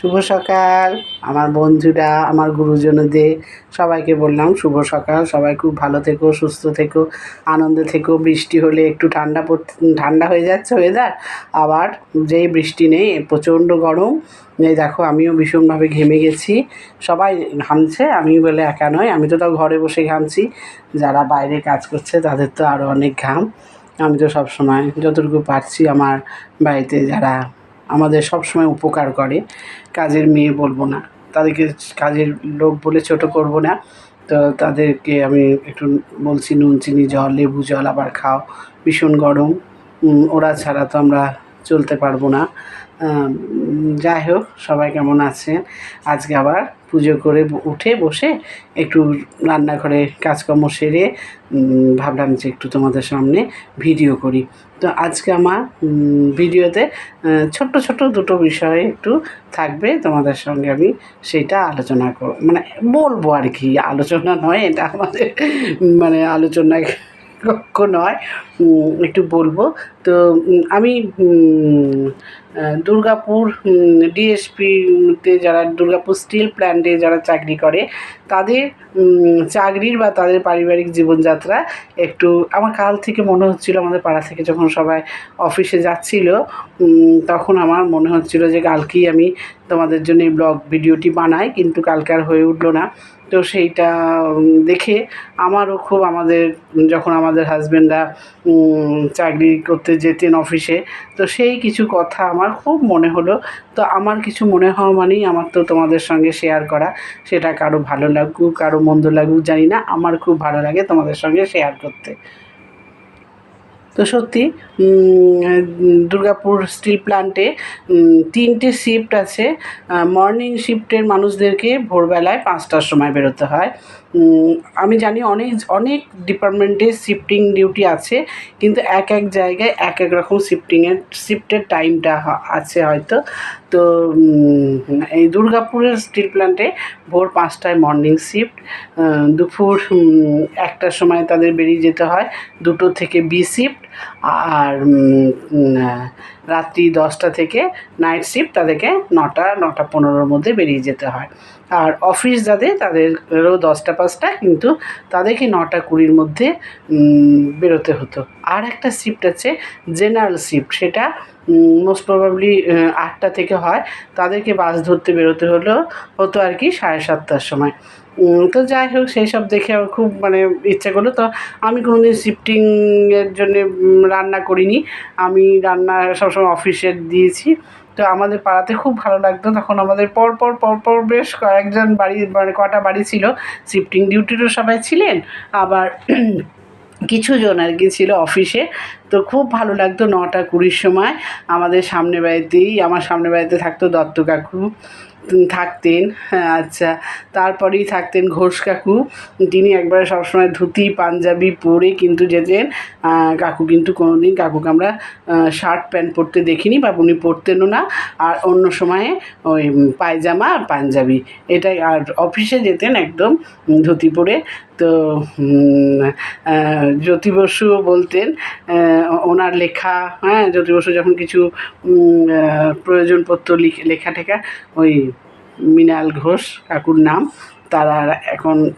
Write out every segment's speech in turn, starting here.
শুভ সকাল। আমার বন্ধুরা, আমার গুরুজনদের সবাইকে বললাম শুভ সকাল। সবাই খুব ভালো থেকো, সুস্থ থেকো, আনন্দে থেকো। বৃষ্টি হলে একটু ঠান্ডা পড়তে ঠান্ডা হয়ে যাচ্ছে ওয়েদার আবার যেই বৃষ্টি নেই, প্রচণ্ড গরম। এই দেখো, আমিও ভীষণভাবে ঘেমে গেছি। সবাই ঘামছে, আমি বলে একা নয় আমি তো তাও ঘরে বসে ঘামছি। যারা বাইরে কাজ করছে, তাদের তো আরও অনেক ঘাম। আমি তো সব সময় যতটুকু পারছি আমার বাড়িতে যারা আমাদের সব সময় উপকার করে। কাজের মেয়ে বলব না। তাদেরকে কাজের লোক বলে ছোট করব না। তো তাদেরকে আমি একটু বলছি, নুন, চিনি, জল, লেবু জল আবার খাও। ভীষণ গরম। ওরা ছাড়া তো আমরা চলতে পারব না। যাই হোক, সবাই কেমন আছেন? আজকে আবার পুজো করে উঠে বসে একটু রান্নাঘরে কাজকর্ম সেরে ভাবলাম যে একটু তোমাদের সামনে ভিডিও করি। তো আজকে আমার ভিডিওতে ছোট্ট ছোট্ট দুটো বিষয় একটু থাকবে, তোমাদের সঙ্গে আমি সেইটা আলোচনা করব মানে বলব আর কি, আলোচনা নয়, এটা আমাদের মানে আলোচনা কক্ষ নয় একটু বলব। তো আমি দুর্গাপুর ডিএসপিতে যারা, দুর্গাপুর স্টিল প্ল্যান্টে যারা চাকরি করে, তাদের চাকরির বা তাদের পারিবারিক জীবনযাত্রা একটু, আমার কাল থেকে মনে হচ্ছিল আমাদের পাড়া থেকে যখন সবাই অফিসে যাচ্ছিল তখন আমার মনে হচ্ছিল যে কালকেই আমি তোমাদের জন্য এই ব্লগ, ভিডিওটি বানাই, কিন্তু কালকে আর হয়ে উঠল না। তো সেইটা দেখে আমারও খুব আমাদের, যখন আমাদের হাজব্যান্ডরা চাকরি করতে যেতেন অফিসে তো সেই কিছু কথা আমার খুব মনে হলো। তো আমার কিছু মনে হওয়া মানেই আমার তো তোমাদের সঙ্গে শেয়ার করা। সেটা কারও ভালো লাগুক, কারও মন্দ লাগুক, জানি না, আমার খুব ভালো লাগে তোমাদের সঙ্গে শেয়ার করতে। তো সত্যি দুর্গাপুর স্টিল প্লান্টে তিনটে শিফট আছে। মর্নিং শিফটের মানুষদেরকে ভোরবেলায় পাঁচটার সময় বেরোতে হয়। আমি জানি অনেক অনেক ডিপার্টমেন্টে শিফটিং ডিউটি আছে, কিন্তু এক এক জায়গায় এক এক রকম শিফটিংয়ের শিফটের টাইমটা আছে হয়তো। তো এই দুর্গাপুরের স্টিল প্ল্যান্টে ভোর পাঁচটায় মর্নিং শিফট দুপুর একটার সময় তাদের বেরিয়ে যেতে হয়, দুটো থেকে বি শিফট আর রাত্রি দশটা থেকে নাইট শিফট তাদেরকে নটা নটা পনেরোর মধ্যে বেরিয়ে যেতে হয়। আর অফিস যাদের, তাদেরও দশটা, পাঁচটা কিন্তু তাদেরকে নটা কুড়ির মধ্যে বেরোতে হতো। আর একটা শিফট আছে জেনারেল শিফট সেটা মোস্ট প্রবাবলি আটটা থেকে হয়। তাদেরকে বাস ধরতে বেরোতে হলো, হতো আর কি সাড়ে সাতটার সময়। তো যাই হোক, সেই সব দেখে আমার খুব মানে ইচ্ছা করল। তো আমি কোনোদিন শিফটিংয়ের জন্য রান্না করিনি। আমি রান্না সবসময় অফিসে দিয়েছি। তো আমাদের পাড়াতে খুব ভালো লাগতো। তখন আমাদের পরপর পর পর পর বেশ কয়েকজন বাড়ি মানে কটা বাড়ি ছিল। শিফটিং ডিউটিরও সবাই ছিলেন। আবার কিছু জন আর কি ছিল অফিসে তো খুব ভালো লাগতো নটা কুড়ির সময়। আমাদের সামনে বাড়িতেই, আমার সামনে বাড়িতে থাকতো দত্ত কাকু। থাকতেন হ্যাঁ আচ্ছা। তারপরেই থাকতেন ঘোষ কাকু। তিনি একবারে সবসময় ধুতি, পাঞ্জাবি পরে কিন্তু যেতেন। কাকু কিন্তু কোনো দিন কাকুকে আমরা শার্ট প্যান্ট পরতে দেখিনি, বা উনি পরতেনও না। আর অন্য সময়ে ওই পায়জামা আর পাঞ্জাবি। এটাই আর অফিসে যেতেন একদম ধুতি পরে। তো জ্যোতি বসুও বলতেন ওনার লেখা হ্যাঁ জ্যোতি বসু যখন কিছু প্রয়োজনপত্র লিখ- লেখা টেখা, ওই মৃণাল ঘোষ কাকুর নাম। তারা এখন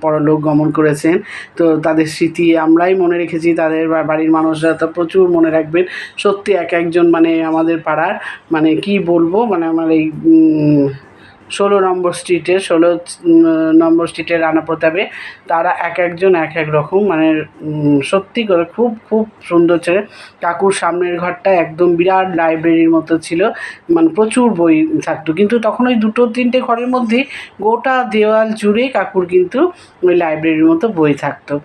পরলোক গমন করেছেন। তো তাদের স্মৃতি আমরাই মনে রেখেছি। তাদের বাড়ির মানুষরা তো প্রচুর মনে রাখবেন। সত্যি এক একজন মানে আমাদের পাড়ার মানে কি বলব? মানে আমার এই ষোলো নম্বর স্ট্রিটে ষোলো নম্বর স্ট্রিটে রানা প্রতাপে, তারা এক একজন এক এক রকম মানে সত্যি করে খুব খুব সুন্দর ছিল। কাকুর সামনের ঘরটা একদম বিরাট লাইব্রেরির মতো ছিল মানে প্রচুর বই থাকতো। কিন্তু তখন ওই দুটো তিনটে ঘরের মধ্যেই গোটা দেওয়াল জুড়ে কাকুর কিন্তু ওই লাইব্রেরির মতো বই থাকতো।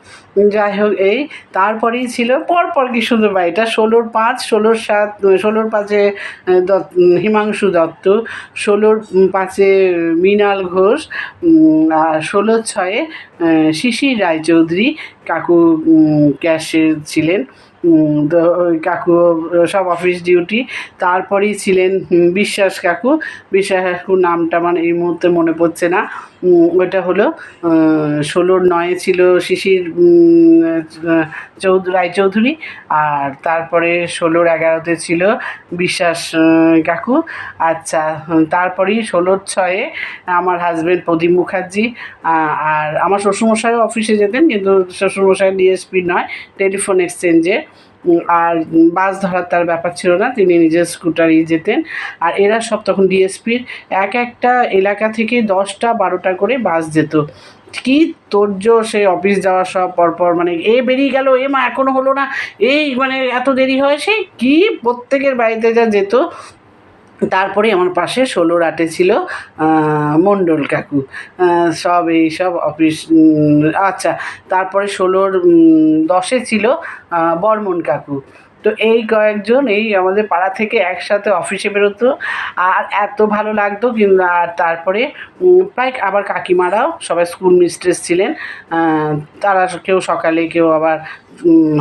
যাই হোক, এই তারপরেই ছিল, পরপর কি সুন্দর বাড়িটা ষোলোর পাঁচ, ষোলোর সাত, ষোলোর পাঁচে দত্ত- হিমাংশু দত্ত, ষোলোর পাঁচে মৃণাল ঘোষ ষোলো ছয়ে শিশির রায়চৌধুরী কাকু ক্যাশে ছিলেন। তো কাকু সব অফিস ডিউটি তারপরেই ছিলেন বিশ্বাস কাকু। বিশ্বাস কাকুর নামটা মানে এই মুহূর্তে মনে পড়ছে না। ওটা হলো ষোলোর নয়ে ছিল শিশির চৌধুরী রায়চৌধুরী। আর তারপরে ষোলোর এগারোতে ছিল বিশ্বাস কাকু। আচ্ছা তারপরেই ষোলোর ছয়ে আমার হাজব্যান্ড প্রদীপ মুখার্জি আর আমার শ্বশুরমশাইও অফিসে যেতেন, কিন্তু শ্বশুরমশাই ডিএসপি নয়, টেলিফোন এক্সচেঞ্জে। আর বাস ধরার তার ব্যাপার ছিল না, তিনি নিজের স্কুটারেই যেতেন। আর এরা সব তখন ডিএসপির এক একটা এলাকা থেকে দশটা, বারোটা করে বাস যেত। কি তোর্য সেই অফিস যাওয়া সব পরপর মানে এ বেরিয়ে গেল, এ মা এখনও হলো না, এই মানে এত দেরি হয় সেই কি প্রত্যেকের বাড়িতে যা যেত। তারপরে আমার পাশে ষোলোর আটে ছিল মণ্ডল কাকু। সব এই সব অফিস আচ্ছা তারপরে ষোলোর দশে ছিল বর্মন কাকু। তো এই কয়েকজন এই আমাদের পাড়া থেকে একসাথে অফিসে বেরোতো, আর এত ভালো লাগতো কিন্তু, আর তারপরে প্রায় আবার কাকিমারাও সবাই স্কুল মিস্ট্রেস ছিলেন তারা কেউ সকালে, কেউ আবার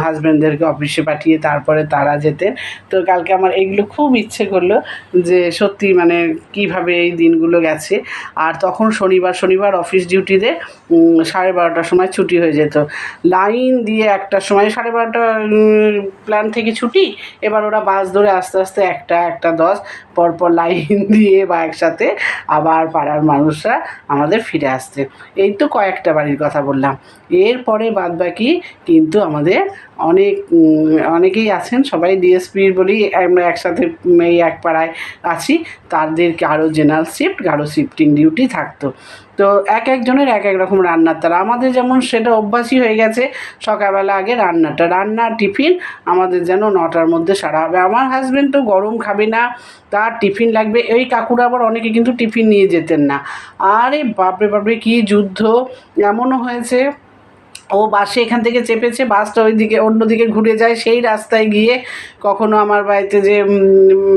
হাজব্যান্ডদেরকে অফিসে পাঠিয়ে তারপরে তারা যেতেন। তো কালকে আমার এইগুলো খুব ইচ্ছে করল যে সত্যি মানে কীভাবে এই দিনগুলো গেছে। আর তখন শনিবার শনিবার অফিস ডিউটিতে সাড়ে বারোটার সময় ছুটি হয়ে যেত। লাইন দিয়ে একটার সময় সাড়ে বারোটা প্ল্যান থেকে ছুটি, এবার ওরা বাস ধরে আস্তে আস্তে একটা একটা, দশ, পরপর লাইন দিয়ে বা একসাথে আবার পাড়ার মানুষরা আমাদের ফিরে আসতেন এই তো কয়েকটা বাড়ির কথা বললাম। এরপরে বাদ বাকি কিন্তু আমাদের অনেক অনেকেই আছেন, সবাই ডিএসপির বলেই আমরা একসাথে, এই এক পাড়ায় আছি। তাদেরকে আরও জেনারেল শিফট আরও শিফটিং ডিউটি থাকতো। তো এক একজনের এক এক রকম রান্নার তারা। আমাদের যেমন সেটা অভ্যাসই হয়ে গেছে, সকালবেলা আগে রান্নাটা। রান্না টিফিন আমাদের যেন নটার মধ্যে সারা হবে। আমার হাজব্যান্ড তো গরম খাবে না, তার টিফিন লাগবে। এই কাকুরা আবার অনেকে কিন্তু টিফিন নিয়ে যেতেন না। আরে বাপরে বাপরে, কী যুদ্ধ! এমনও হয়েছে। ও বাসে এখান থেকে চেপেছে, বাসটা ওইদিকে অন্যদিকে ঘুরে যায়। সেই রাস্তায় গিয়ে কখনো আমার বাড়িতে যে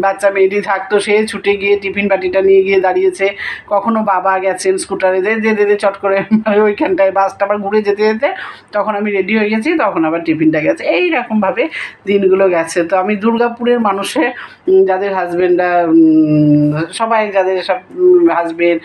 বাচ্চা মেয়েটি থাকতো, সে ছুটে গিয়ে টিফিন বাটিটা নিয়ে গিয়ে দাঁড়িয়েছে। কখনো বাবা গেছেন স্কুটারে, দে দে চট করে ওইখানটায় বাসটা আবার ঘুরে যেতে যেতে তখন আমি রেডি হয়ে গেছি, তখন আবার টিফিনটা গেছে। এই রকমভাবে দিনগুলো গেছে। তো আমি দুর্গাপুরের মানুষে যাদের হাজব্যান্ডরা সবাই যাদের সব হাজবেন্ড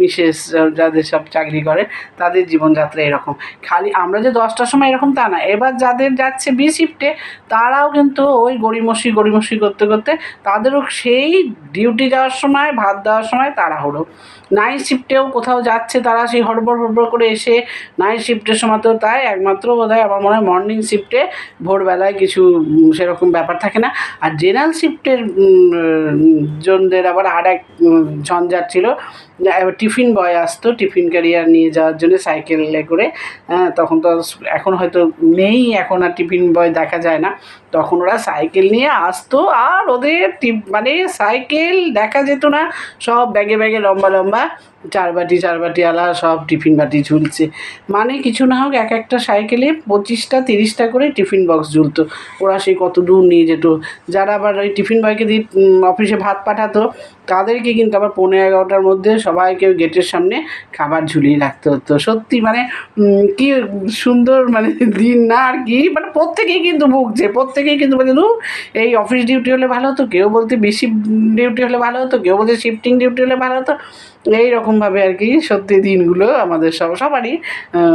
মিসেস যাদের সব চাকরি করে, তাদের জীবনযাত্রা এরকম। খালি আমরা যে দশটার সময় এরকম তা না। এবার যাদের যাচ্ছে বি শিফটে তারাও কিন্তু ওই গড়িমসি গড়িমসি করতে করতে তাদেরও সেই ডিউটি যাওয়ার সময়, ভাত দেওয়ার সময় তাড়াহুড়ো। নাইট শিফটেও কোথাও যাচ্ছে তারা সেই হড়বড় হড়বড় করে এসে নাইট শিফটের সময় তো তাই একমাত্র বোধ হয় আমার মনে হয় মর্নিং শিফটে ভোরবেলায় কিছু সেরকম ব্যাপার থাকে না। আর জেনারেল শিফটের জনদের আবার আর এক ঝঞ্ঝাট ছিল। টিফিন বয় আসতো টিফিন ক্যারিয়ার নিয়ে যাওয়ার জন্য সাইকেলে করে। হ্যাঁ তখন তো এখন হয়তো নেই, এখন আর টিফিন বয় দেখা যায় না। তখন ওরা সাইকেল নিয়ে আসতো আর ওদের মানে সাইকেল দেখা যেত না। সব ব্যাগে ব্যাগে লম্বা লম্বা tá? চার বাটি চার বাটি আলা সব টিফিন বাটি ঝুলছে। মানে কিছু না হোক এক একটা সাইকেলে পঁচিশটা তিরিশটা করে টিফিন বক্স ঝুলতো। ওরা সেই কত দূর নিয়ে যেত। যারা আবার ওই টিফিন বয়কে দিয়ে অফিসে ভাত পাঠাতো তাদেরকে কিন্তু আবার পনেরো এগারোটার মধ্যে সবাইকে গেটের সামনে খাবার ঝুলিয়ে রাখতে হতো। সত্যি মানে কি সুন্দর মানে দিন না আর কি। মানে প্রত্যেকেই কিন্তু ভুগছে প্রত্যেকেই কিন্তু "ধুর, এই অফিস ডিউটি হলে ভালো হতো কেউ বলতে বেশি ডিউটি হলে ভালো হতো কেউ বলতে শিফটিং ডিউটি হলে ভালো হতো। এই রকমভাবে আর কি সত্যি দিনগুলো আমাদের সব, সবারই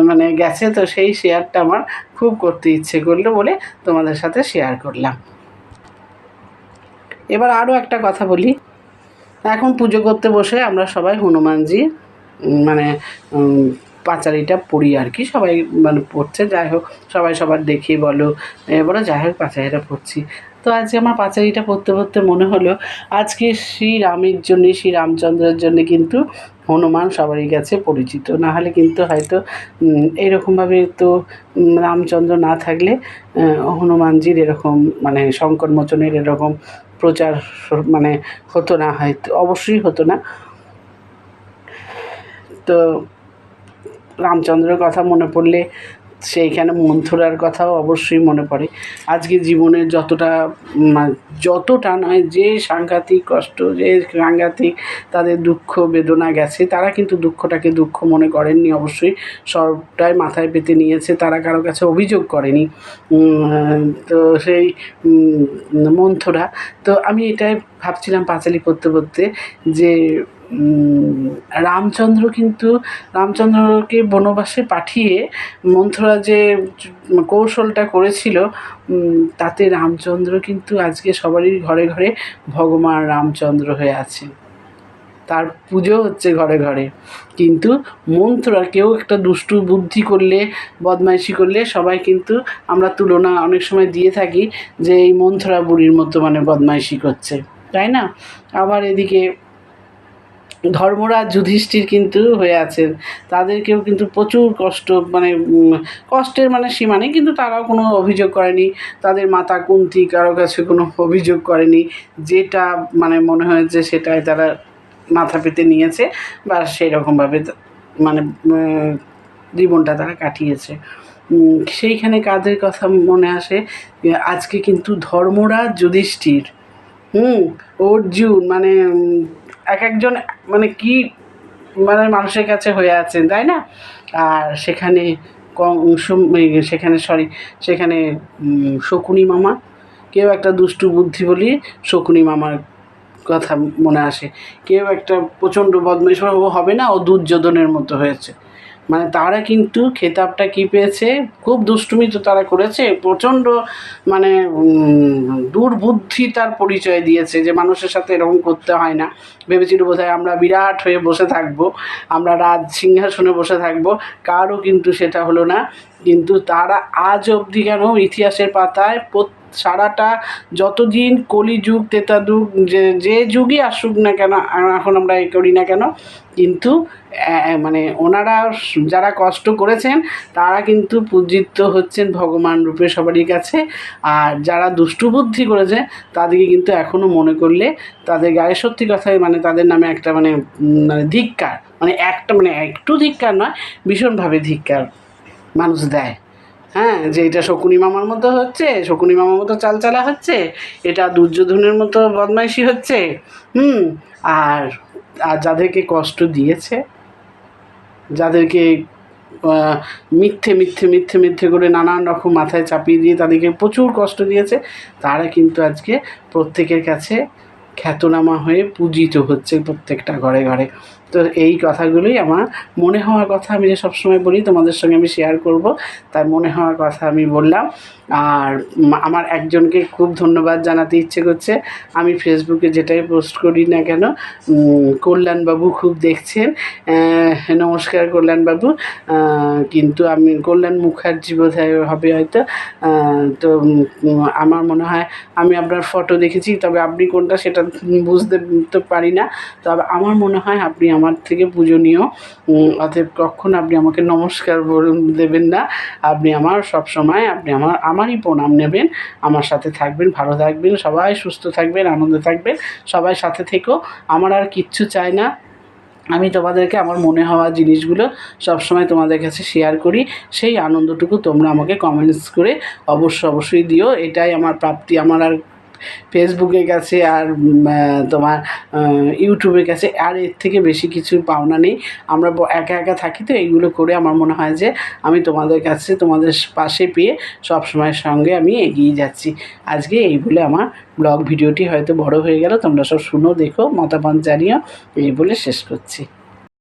মানে গেছে। তো সেই শেয়ারটা আমার খুব করতে ইচ্ছে করল বলে তোমাদের সাথে শেয়ার করলাম। এবার আরও একটা কথা বলি। এখন পুজো করতে বসে আমরা সবাই হনুমানজি মানে পাঁচালিটা পড়ি আর কি। সবাই মানে পড়ছে, যাই হোক, সবাই সবার দেখি বলো। এবারে যাই হোক, পাঁচালিটা পড়ছি। তো আজকে আমার পাঁচালিটা পড়তে পড়তে মনে হলো, আজকে শ্রী রামের জন্যে শ্রী রামচন্দ্রের জন্যে কিন্তু হনুমান সবারই কাছে পরিচিত। না হলে কিন্তু হয়তো এরকমভাবে তো রামচন্দ্র না থাকলে হনুমানজির এরকম মানে সংকট মোচনের এরকম প্রচার মানে হতো না, হয়তো, অবশ্যই হতো না। তো রামচন্দ্রের কথা মনে পড়লে সেইখানে মন্থরার কথাও অবশ্যই মনে পড়ে। আজকে জীবনের যতটা যতটা নয়, যে সাংঘাতিক কষ্ট, যে সাংঘাতিক তাদের দুঃখ, বেদনা গেছে, তারা কিন্তু দুঃখটাকে দুঃখ মনে করেননি অবশ্যই। সবটাই মাথায় পেতে নিয়েছে, তারা কারও কাছে অভিযোগ করেনি। তো সেই মন্থরা, তো আমি এটাই ভাবছিলাম পাঁচালি পড়তে পড়তে যে রামচন্দ্র কিন্তু রামচন্দ্রকে বনবাসে পাঠিয়ে মন্থরা যে কৌশলটা করেছিল তাতে রামচন্দ্র কিন্তু আজকে সবারই ঘরে ঘরে ভগবান রামচন্দ্র হয়ে আছে তার পুজো হচ্ছে ঘরে ঘরে। কিন্তু মন্ত্রা কেউ একটা দুষ্টু বুদ্ধি করলে, বদমাইশি করলে সবাই কিন্তু আমরা তুলনা অনেক সময় দিয়ে থাকি যে এই মন্থরা বুড়ির মতো মানে বদমাইশি করছে। তাই না? আবার এদিকে ধর্মরাজ যুধিষ্ঠির কিন্তু হয়ে আছেন। তাদেরকেও কিন্তু প্রচুর কষ্ট মানে কষ্টের মানে সীমা নেই, কিন্তু তারাও কোনো অভিযোগ করেনি। তাদের মাতা কুন্তি কারও কাছে কোনো অভিযোগ করেনি। যেটা মানে মনে হয়েছে সেটাই তারা মাথা পেতে নিয়েছে বা সেই রকমভাবে মানে জীবনটা তারা কাটিয়েছে। সেইখানে কাদের কথা মনে আসে? আজকে কিন্তু ধর্মরাজ যুধিষ্ঠির। হুম, অর্জুন মানে এক একজন মানে কি মানে মানুষের কাছে হয়ে আছেন, তাই না? আর সেখানে সেখানে সরি সেখানে শকুনি মামা। কেউ একটা দুষ্টু বুদ্ধি বলি শকুনি মামার কথা মনে আসে। কেউ একটা প্রচণ্ড বদমেশ ও হবে না, ও দুর্যোধনের মতো হয়েছে। মানে তারা কিন্তু খেতাবটা কি পেয়েছে? খুব দুষ্টুমি তো তারা করেছে। প্রচণ্ড মানে দুর্বুদ্ধি তার পরিচয় দিয়েছে যে মানুষের সাথে এরকম করতে হয় না। ভেবেছিল বোধহয় আমরা বিরাট হয়ে বসে থাকব, আমরা রাজ সিংহাসনে বসে থাকব, কারও কিন্তু সেটা হলো না। কিন্তু তারা আজ অবধি কেন ইতিহাসের পাতায় প্রত- সারাটা যতদিন কলিযুগ তেতাযুগ যে যে যুগই আসুক না কেন, এখন আমরা এ করি না কেন, কিন্তু মানে ওনারা যারা কষ্ট করেছেন, তারা কিন্তু পূজিত হচ্ছেন ভগবান রূপে সবারই কাছে। আর যারা দুষ্টু বুদ্ধি করেছে, তাদেরকে কিন্তু এখনও মনে করলে তাদের গায়ে সত্যি কথাই মানে তাদের নামে একটা মানে মানে ধিক্কার মানে একটা মানে একটু ধিক্কার নয়, ভীষণভাবে ধিক্কার মানুষ দেয়। হ্যাঁ যে এটা শকুনি মামার মতো হচ্ছে, শকুনি মামার মতো চালচালা হচ্ছে, এটা দুর্যোধনের মতো বদমাইশি হচ্ছে, হুম, আর আর যাদেরকে কষ্ট দিয়েছে, যাদেরকে মিথ্যে মিথ্যে মিথ্যে মিথ্যে করে নানান রকম মাথায় চাপিয়ে দিয়ে তাদেরকে প্রচুর কষ্ট দিয়েছে, তারা কিন্তু আজকে প্রত্যেকের কাছে খ্যাতনামা হয়ে পূজিত হচ্ছে প্রত্যেকটা ঘরে ঘরে। তো এই কথাগুলোই আমার মনে হওয়ার কথা আমি যে সবসময় বলি, তোমাদের সঙ্গে আমি শেয়ার করব। তার মনে হওয়ার কথা আমি বললাম। আর আমার একজনকে খুব ধন্যবাদ জানাতে ইচ্ছে করছে। আমি ফেসবুকে যেটাই পোস্ট করি না কেন কল্যাণবাবু খুব দেখছেন। নমস্কার কল্যাণবাবু কিন্তু আমি, কল্যাণ মুখার্জি বোধ হবে হয়তো। তো আমার মনে হয় আমি আপনার ফটো দেখেছি, তবে আপনি কোনটা সেটা বুঝতে তো পারি না। তবে আমার মনে হয় আপনি আমার থেকে পূজনীয়। অতএব কখন আপনি আমাকে নমস্কার দেবেন না। আপনি আমার সব সময়, আপনি আমার, আমারই প্রণাম নেবেন। আমার সাথে থাকবেন, ভালো থাকবেন, সবাই সুস্থ থাকবেন, আনন্দে থাকবেন, সবাই সাথে থেকো। আমার আর কিচ্ছু চাই না। আমি তোমাদেরকে আমার মনে হওয়া জিনিসগুলো সবসময় তোমাদের কাছে শেয়ার করি। সেই আনন্দটুকু তোমরা আমাকে কমেন্টস করে অবশ্য অবশ্যই দিও। এটাই আমার প্রাপ্তি। আমার আর ফেসবুকের কাছে আর তোমার ইউটিউবের কাছে আর এর থেকে বেশি কিছু পাওনা নেই। আমরা একা একা থাকি তো এইগুলো করে আমার মনে হয় যে আমি তোমাদের কাছে, তোমাদের পাশে পেয়ে সব সময়ের সঙ্গে আমি এগিয়ে যাচ্ছি। আজকে এই বলে আমার ব্লগ ভিডিওটি হয়তো বড় হয়ে গেল। তোমরা সব শুনো, দেখো, মতামত জানিও। এই বলে শেষ করছি।